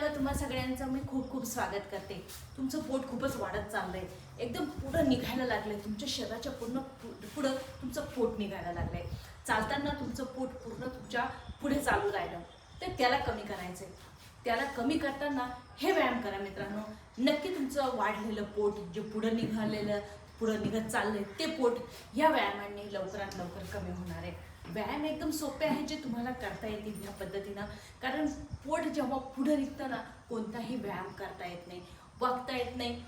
चॅनलवर तुम्हा सगळ्यांचं मी खूप खूप स्वागत करते. तुमचं पोट खूपच वाढत चाललंय. एकदम पुढं निघायला लागलंय. तुमच्या शरीराच्या पूर्ण पु- पुढं तुमचं पोट निघायला लागलंय. चालताना तुमचं पोट पूर्ण तुमच्यापुढे चालू राहिलं. तर त्याला कमी करायचंय. त्याला कमी करताना हे व्यायाम करा मित्रांनो. नक्की तुमचं वाढलेलं पोट जे पुढं निघालेलं पुढं निघत चाललंय ते पोट या व्यायामाने लवकरात लवकर कमी होणार आहे. व्यायाम एकदम सोपे आहे जे तुम्हाला करता येतील ह्या पद्धतीनं. कारण पोट जेव्हा पुढं निघतं ना कोणताही व्यायाम करता येत नाही वागता येत नाही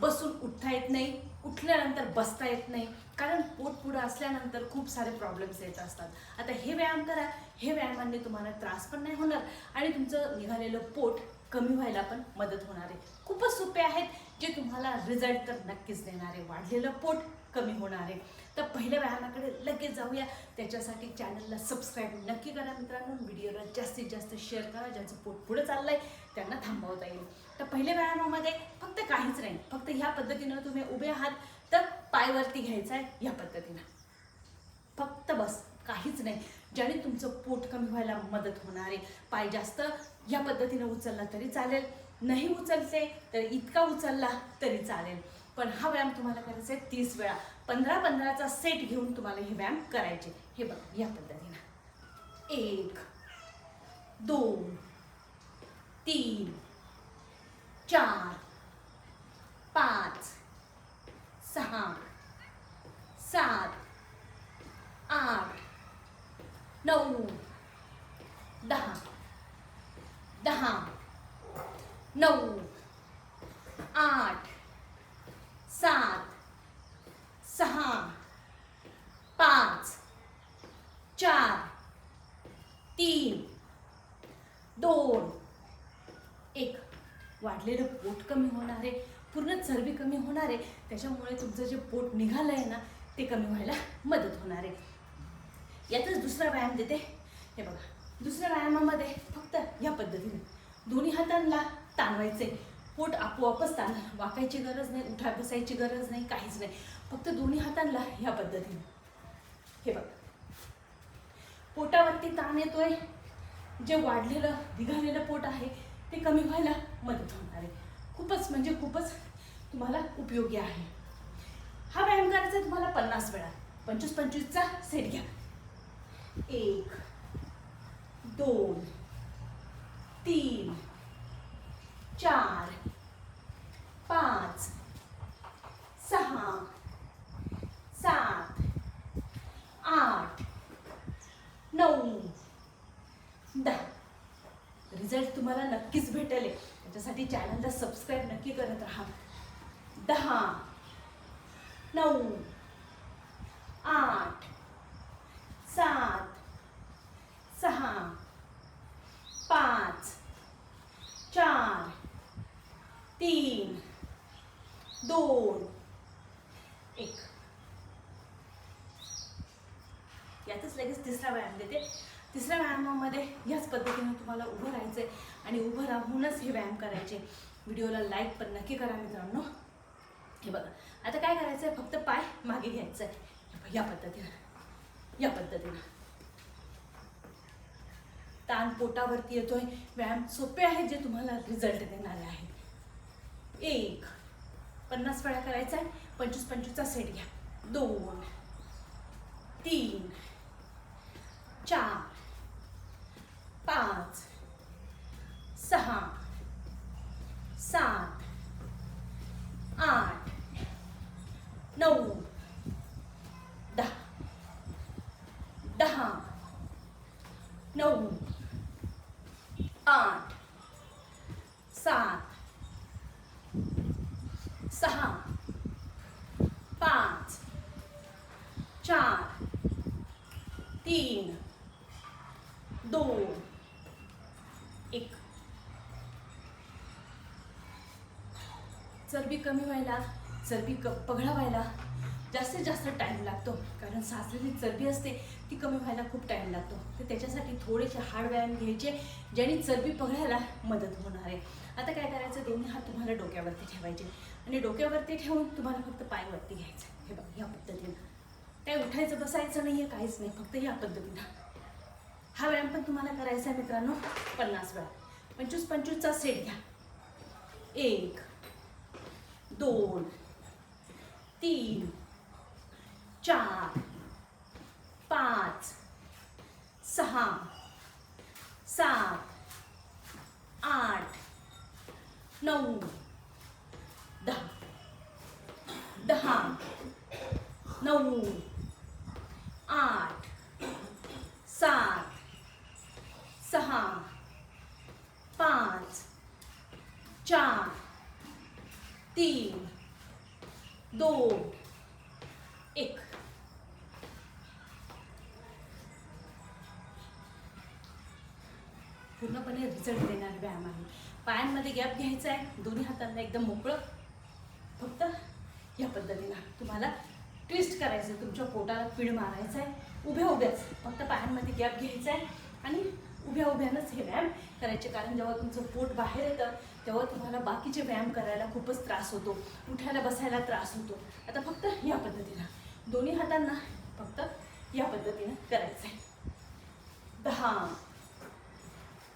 बसून उठता येत नाही उठल्यानंतर बसता येत नाही. कारण पोट पुढं असल्यानंतर खूप सारे प्रॉब्लेम्स येत असतात. आता हे व्यायाम करा हे व्यायामाने तुम्हाला त्रास पण नाही होणार आणि तुमचं निघालेलं पोट कमी व्हायला पण मदत होणार आहे. खूपच सोपे आहेत जे तुम्हाला रिझल्ट तर नक्कीच देणार. आहे वाढलेलं पोट कमी होणार आहे. तर पहिल्या व्यायामाकडे लगेच जाऊया. त्याच्यासाठी चॅनलला सबस्क्राईब नक्की करा मित्रांनो. व्हिडिओला जास्तीत जास्त शेअर करा ज्यांचं पोट पुढे आहे त्यांना थांबवता येईल. तर पहिल्या व्यायामामध्ये फक्त काहीच नाही फक्त ह्या पद्धतीनं तुम्ही उभे आहात. तर पायवरती घ्यायचा आहे या पद्धतीनं. फक्त बस काहीच नाही. ज्याने तुमचं पोट कमी व्हायला मदत होणार आहे. पाय जास्त या पद्धतीनं उचलला तरी चालेल. नाही उचलते तर इतका उचलला तरी चालेल. पण हा व्यायाम तुम्हाला करायचा आहे तीस वेळा. पंधरा पंधराचा सेट घेऊन तुम्हाला हे व्यायाम करायचे. हे बघ या पद्धतीनं. एक दोन तीन चार पाच सहा सात आठ नऊ दहा दहा नऊ आठ सात सहा पाच चार तीन दोन एक वाढलेलं पोट कमी होणार आहे पूर्ण चरबी कमी होणार आहे त्याच्यामुळे तुमचं जे पोट निघालं आहे ना ते कमी व्हायला मदत होणार आहे. यातच दुसरा व्यायाम देते. हे बघा दुसऱ्या व्यायामामध्ये फक्त या पद्धतीने. दोन्ही हातांना ताणवायचे. पोट आपोआपच ताण वाकायची गरज नाही उठा बसायची गरज नाही काहीच नाही. फक्त दोन्ही हातांना ह्या पद्धतीने. हे बघा. पोटावरती ताण येतोय. जे वाढलेलं निघालेलं पोट आहे ते कमी व्हायला मदत होणार आहे. खूपच म्हणजे खूपच तुम्हाला उपयोगी आहे. हा व्यायाम करायचा आहे तुम्हाला पन्नास वेळा. पंचवीस पंचवीसचा सेट घ्या. एक दोन तीन चार पाच सहा सात आठ नऊ दहा. रिझल्ट तुम्हाला नक्कीच भेटेल. त्याच्यासाठी चॅनलला सबस्क्राईब नक्की करत राहा. दहा नऊ आठ सात सहा पाच चार तीन दोन एक. यातच लगेच तिसरा व्यायाम देते. तिसऱ्या व्यायामामध्ये याच पद्धतीने तुम्हाला उभं राहायचं आहे आणि उभं राहूनच हे व्यायाम करायचे. व्हिडिओला लाईक पण नक्की करा मित्रांनो. हे बघा आता काय करायचं आहे फक्त पाय मागे घ्यायचं आहे या पद्धतीनं या पद्धतीनं. ताण पोटावरती येतोय. व्यायाम सोपे आहेत जे तुम्हाला रिझल्ट देणारे आहेत. एक पन्नास वेळा करायचा आहे पंचवीस पंचवीसचा सेट घ्या. दोन तीन चार पाच सहा सात आठ नऊ दहा दहा नऊ आठ सात सहा पाच चार तीन दोन एक. चरबी कमी व्हायला चरबी क पगळा व्हायला जास्तीत जास्त टाईम लागतो. कारण साचलेली चरबी असते ती कमी व्हायला खूप टाईम लागतो. तर त्याच्यासाठी थोडेसे हाड व्यायाम घ्यायचे ज्याने चरबी पगळायला मदत होणार आहे. आता काय करायचं? दोन्ही हात तुम्हाला डोक्यावरती ठेवायचे. आणि डोक्यावरती ठेवून तुम्हाला फक्त पायवरती घ्यायचं. हे बघ या पद्धतीनं. काय उठायचं बसायचं नाही आहे काहीच नाही. फक्त या पद्धतीनं. हा व्यायाम पण तुम्हाला करायचा आहे मित्रांनो. पन्नास वेळा. पंचवीस पंचवीसचा सेट घ्या. एक दोन तीन चार, पाच, सहा, सात, आठ, नऊ, दहा नऊ, आठ, सात, सहा, पाच, चार, तीन दोन एक। पूर्णपणे रिझल्ट देणारा व्यायाम आहे. पायांमध्ये गॅप घ्यायचा आहे. दोन्ही हातांना एकदम मोकळं. फक्त या पद्धतीनं तुम्हाला ट्विस्ट करायचं आहे तुमच्या पोटाला पीड मारायचं आहे उभ्या उभ्याच. फक्त पायांमध्ये गॅप घ्यायचा आहे आणि उभ्या उभ्यानंच हे व्यायाम करायचे. कारण जेव्हा तुमचं पोट बाहेर येतं तेव्हा तुम्हाला बाकीचे व्यायाम करायला खूपच त्रास होतो. उठायला बसायला त्रास होतो. आता फक्त या पद्धतीनं. दोन्ही हातांना फक्त या पद्धतीनं करायचं आहे दहा.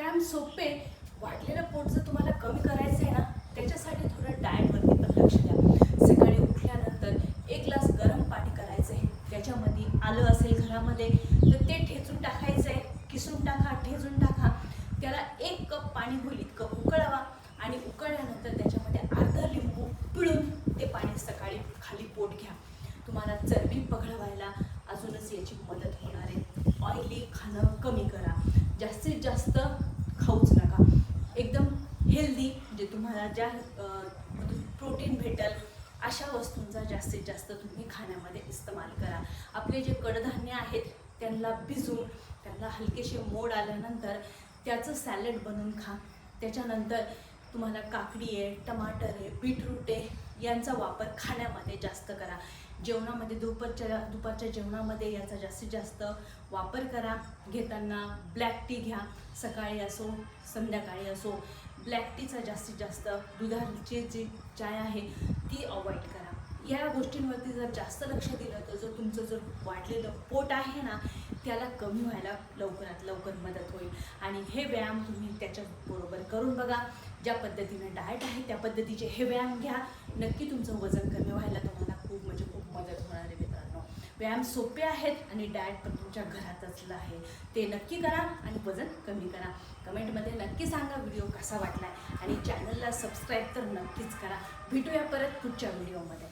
व्यायाम सोपे वाढलेलं पोट जर तुम्हाला कमी करायचं आहे ना त्याच्यासाठी थोडं डाएटवरती पण लक्ष द्या. सकाळी उठल्यानंतर एक ग्लास गरम पाणी करायचं आहे त्याच्यामध्ये आलं असेल घरामध्ये तर ते ठेचून टाकायचं आहे किसून टाका ठेचून टाका. त्याला एक कप पाणी होईल इतकं उकळावा आणि उकळल्यानंतर त्याच्यामध्ये अर्धा लिंबू पिळून ते पाणी सकाळी खाली पोट घ्या तुम्हाला चरबी पघळवायला अजूनच याची मदत होणार आहे ऑइली खाणं कमी करा जास्तीत जास्त खाऊच नका एकदम हेल्दी जे तुम्हाला ज्या म्हणजे प्रोटीन भेटेल अशा वस्तूंचा जास्तीत जास्त तुम्ही खाण्यामध्ये इस्तेमाल करा. आपले जे कडधान्य आहेत त्यांना भिजून त्यांना हलकेसे मोड आल्यानंतर त्याचं सॅलड बनवून खा. त्याच्यानंतर तुम्हाला काकडी आहे टमाटर आहे बीटरूट आहे यांचा वापर खाण्यामध्ये जास्त करा. जेवणामध्ये दुपारच्या दुपारच्या जेवणामध्ये याचा जास्तीत जास्त वापर करा. घेताना ब्लॅक टी घ्या. सकाळी असो संध्याकाळी असो. ब्लॅक टीचा जास्तीत जास्त दुधाची जी चाय आहे ती अवॉइड करा. या गोष्टींवरती जर जास्त लक्ष दिलं तर जर तुमचं जर वाढलेलं पोट आहे ना त्याला कमी व्हायला लवकरात लवकर मदत होईल. आणि हे व्यायाम तुम्ही त्याच्याबरोबर करून बघा. ज्या पद्धतीनं डाएट आहे त्या पद्धतीचे हे व्यायाम घ्या. नक्की तुमचं वजन कमी व्हायला तुम्हाला खूप म्हणजे खूप मदत होणार आहे. व्यायाम सोपे आहेत आणि डाएट पण तुमच्या घरात असलं आहे. ते नक्की करा आणि वजन कमी करा. कमेंटमध्ये नक्की सांगा व्हिडिओ कसा वाटला आणि चॅनलला सबस्क्राईब तर नक्कीच करा. भेटूया परत पुढच्या व्हिडिओमध्ये